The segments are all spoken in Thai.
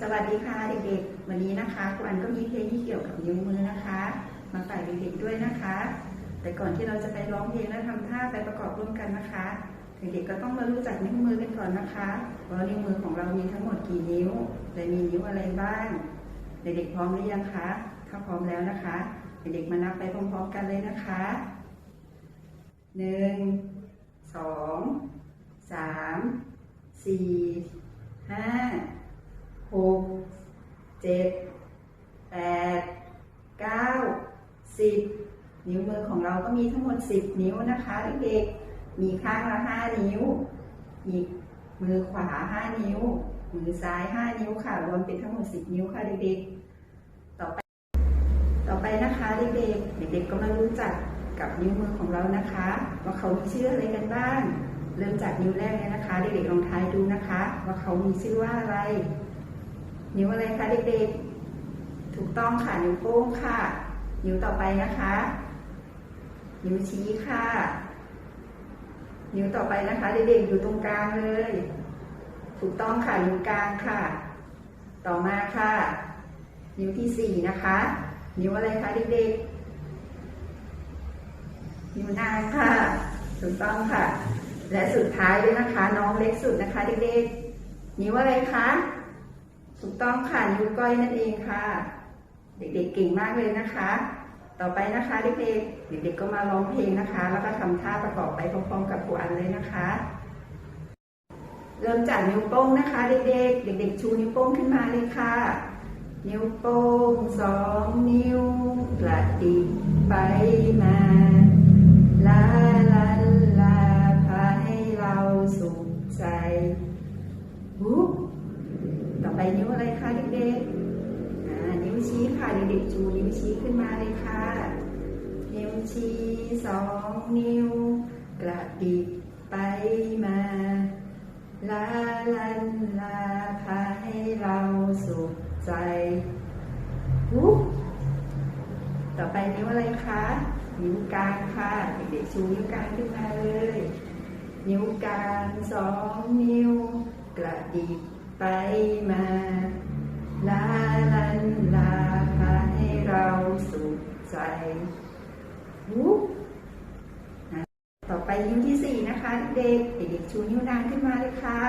สวัสดีค่ะเด็กๆ วันนี้นะคะครูอันก็มีเพลงที่เกี่ยวกับนิ้วมือนะคะ มาฝากเด็กๆด้วยนะคะ แต่ก่อนที่เราจะไปร้องเพลงและทำท่าไปประกอบร่วมกันนะคะเด็กๆก็ต้องมารู้จักนิ้วมือกันก่อนนะคะว่านิ้วมือของเรามีทั้งหมดกี่นิ้วและมีนิ้วอะไรบ้าง เด็กๆพร้อมหรือยังคะถ้าพร้อมแล้วนะคะ เด็กๆมานับไปพร้อมๆกันเลยนะคะหนึ่งสองสามสี่ห้า หกเจ็ดแปดเก้าสิบนิ้วมือของเราก็มีทั้งหมดสิบนิ้วนะคะเด็กๆมีข้างละห้านิ้วอีกมือขวาห้านิ้ว มือซ้ายห้านิ้วค่ะ รวมเป็นทั้งหมดสิบนิ้วค่ะเด็กๆ ต่อไป ต่อไปนะคะเด็กๆ เด็กๆก็มารู้จักกับนิ้วมือของเรานะคะ ว่าเขามีชื่ออะไรกันบ้าง เริ่มจากนิ้วแรกเลยนะคะ เด็กๆลองทายดูนะคะ ว่าเขามีชื่อว่าอะไร นิ้วอะไรคะเด็กๆ ถูกต้องค่ะ นิ้วโป้งค่ะ นิ้วต่อไปนะคะ นิ้วชี้ค่ะ นิ้วต่อไปนะคะเด็กๆ อยู่ตรงกลางเลย ถูกต้องค่ะ นิ้วกลางค่ะ ต่อมาค่ะ นิ้วที่สี่นะคะ นิ้วอะไรคะเด็กๆ นิ้วนางค่ะ ถูกต้องค่ะ และสุดท้ายด้วยนะคะ น้องเล็กสุดนะคะเด็กๆ นิ้วอะไรคะ ถูกต้องค่ะนิ้วก้อยนั่นเองค่ะ เด็กๆเก่งมากเลยนะคะ ต่อไปนะคะเด็กๆเด็กๆก็มาร้องเพลงนะคะ แล้วก็ทำท่าประกอบไปพร้อมๆกับครูอันเลยนะคะ เริ่มจากนิ้วโป้งนะคะ เด็กๆ เด็ก ๆ ชูนิ้วโป้งขึ้นมาเลยค่ะ นิ้วโป้งสองนิ้วกระดิกไปมา นิ้วอะไรคะเด็กๆนิ้วชี้ค่ะเด็กๆจูนิ้วชี้ขึ้นมาเลยค่ะ นิ้วชี้สองนิ้ว กระดิกไปมาลาลันลาพาให้เราสุขใจปุ๊บต่อไปนิ้วอะไรคะ นิ้วกลางค่ะ เด็กๆชูนิ้วกลางขึ้นมาเลย นิ้วกลางสองนิ้ว กระดิก ไปมา ลาลันลาพาให้เราสุขใจวุ๊บต่อไปนิ้วที่สี่นะคะเด็กเด็กชูนิ้วนางขึ้นมาเลยค่ะ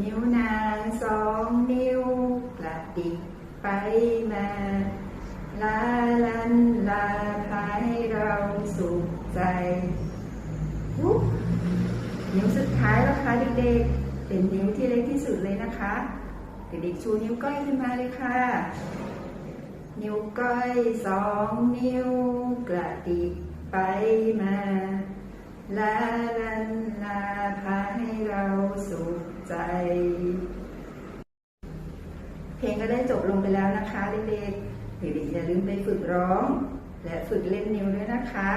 นิ้วนางสองนิ้วกระดิกไปมาลาลันลาพาให้เราสุขใจฮุบนิ้วสุดท้ายแล้วค่ะเด็กๆ เป็นนิ้วที่เล็กที่สุดเลยนะคะเด็กๆชูนิ้วก้อยขึ้นมาเลยค่ะ นิ้วก้อยสองนิ้วกระดิกไปมาลาลันลาพาให้เราสุขใจ เพลงก็ได้จบลงไปแล้วนะคะเด็กๆเด็กๆอย่าลืมไปฝึกร้อง และฝึกเล่นนิ้วด้วยนะคะ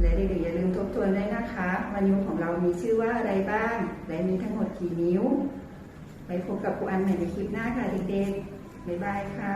และเด็กๆอย่าลืมทบทวนด้วยนะคะว่านิ้วของเรามีชื่อว่าอะไรบ้าง และมีทั้งหมดกี่นิ้ว ไปพบกับครูอันใหม่ในคลิปหน้าค่ะเด็กๆบ๊ายบายค่ะ